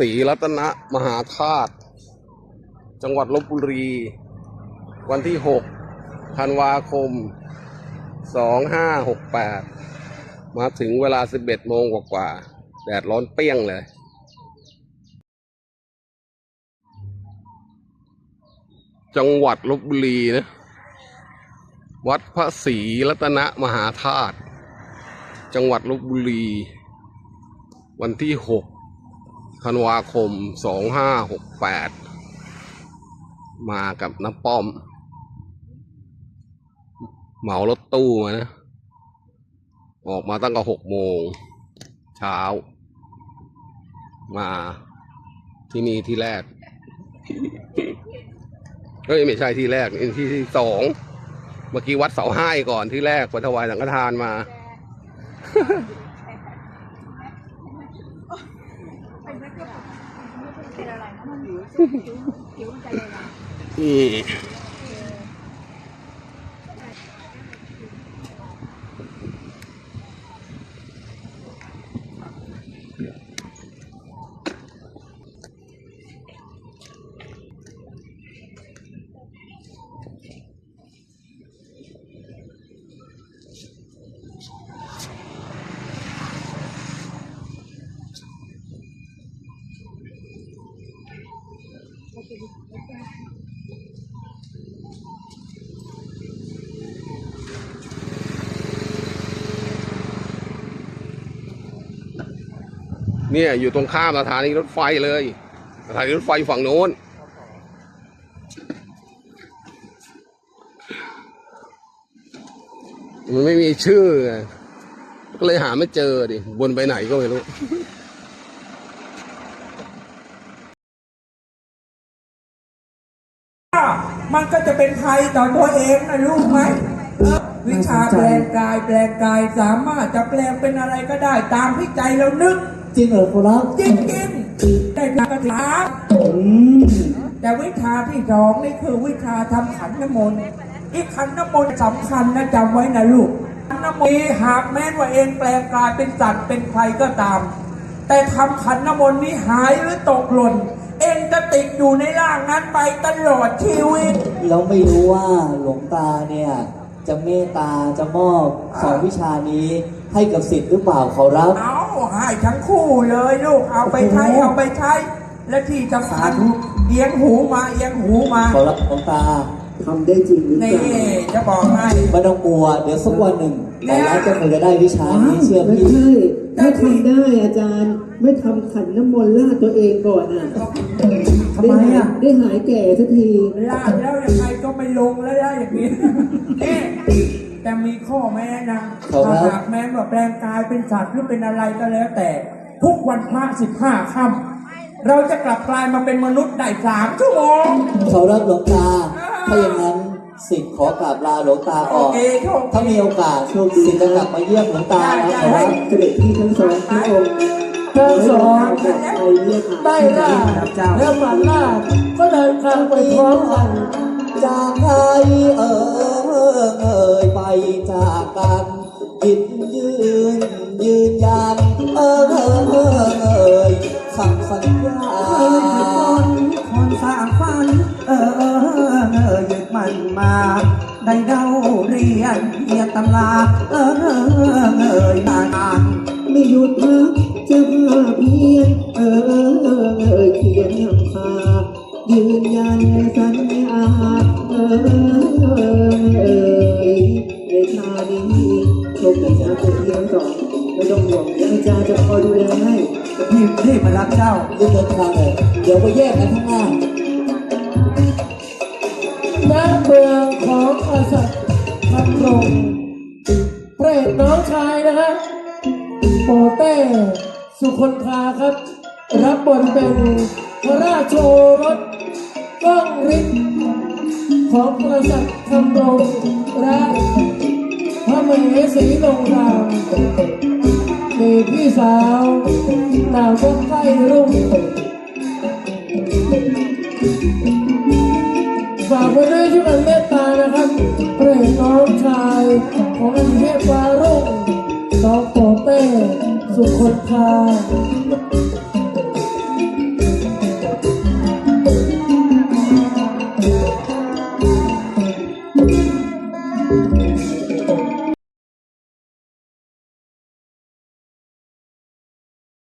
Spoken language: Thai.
ศรีรัตนมหาธาตุจังหวัดลบบุรี วันที่หกธันวาคมสองห้าหกแปดมาถึงเวลาสิบเอ็ดโมงกว่าๆแดดร้อนเปี้ยงเลย จังหวัดลบบุรีนะ วัดพระศรีรัตนมหาธาตุจังหวัดลบบุรี วันที่หก ธันวาคมสองห้าหกแปดมากับน้าป้อม เหมารถตู้มานะ ออกมาตั้งแต่หกโมงเช้า มาที่นี่ที่แรกเฮ้ยไม่ใช่ที่แรกนี่ที่ที่สองเมื่อกี้วัดเสาห้ก่อนที่แรกไปถวายสังฆทานมา นี่ เนี่ย อยู่ตรงข้ามสถานีรถไฟเลยสถานีรถไฟฝั่งโน้นมันไม่มีชื่อไงก็เลยหาไม่เจอดิวนไปไหนก็ไม่รู้ มันก็จะเป็นภัยต่อตัวเองนะรู้ไหมเออวิชาแปลงกายแปลงกายสามารถจะแปลงเป็นอะไรก็ได้ตามที่ใจเรานึก จริงเหรอครับจริงจริงๆได้กระถาอืมแต่วิชาที่สองนี่คือวิชาทำขันน้ำมนต์อีกขันน้ำมนต์สำคัญนะจำไว้นะลูกขันน้ำมนต์หากแม้นว่าเองแปลงกายเป็นสัตว์เป็นใครก็ตาม แต่ทำขันน้ำมนต์นี้หายหรือตกหล่นเองจะติดอยู่ในร่างนั้นไปตลอดชีวิต เราไม่รู้ว่าหลวงตาเนี่ย จะเมตตาจะมอบสองวิชานี้ให้กับสิทธิ์หรือเปล่าขอรับ เอาให้ทั้งคู่เลยลูกเอาไปใช้โอ้โหเอาไปใช้ และที่สำคัญสาธุเอียงหูมาเอียงหูมา ขอรับหลวงตา ทำได้จริงหรือเปนี่ล่าจะบอกให้ ไม่ต้องกลัว เดี๋ยวสักวันหนึ่งแน่แต่แล้วจะจะได้วิชานี้เชื่อไม่พี่ ใช่ถ้าทำได้อาจารย์ ไม่ทำขันน้ำมนต์ลาดตัวเองก่อนอะทำไมอะ ได้หายแก่สักที ลาดแล้วยังไงก็ไม่ลงแล้วได้อย่างนี้นี่แต่มีข้อแม้นะถ้าหากแม้ว่าแปลงกายเป็นสัตว์หรือเป็นอะไรก็แล้วแต่ ทุกวันพระสิบห้าค่ำเราจะกลับกลายมาเป็นมนุษย์ได้สามชั่วโมงขอรับหลวงตา ถ้าอย่างนั้นสิทธิ์ขอกราบลาหลวงตาโอก่อนเคโชคถ้ามีโอกาสสิทธิ์จะกลับมาเยี่ยมหลวงตานะขอรับเสด็จพี่ทั้งสองพระองค์ทั้งสองไปเรียกหาได้ล่าแล้วหมันล่าก็เดินทางไปพร้อมกันจากไทย เออนานานไม่หยุดพักจะพาเพียนเออเออเออเอเขียนนำพายืนยันสัญญาเออเออเออเออในชานี้ชมแต่จ้าเป็นพี่ทั้งสองไม่ต้องห่วงยวอาจารย์จะคอยดูแลให้พี่พี่มารับเจ้ายืนเดินทางเลยเดี๋ยวไปแยกกันข้างหน้าแม่เมืองของกษัตริย์ทำรง พระเอกน้องชายนะฮะโปเต้สุคนทาครับ รับบทเป็นพระราชโอรสก้องฤทธิ์ของกษัตริย์ทำรงและพระมเหสีลงรามมีพี่สาวนางก็ใกล้รุ่งฝากไว้ด้วยช่วยกันเมต ของอันเทพวารุ่งน้องโปเต้สุคนทา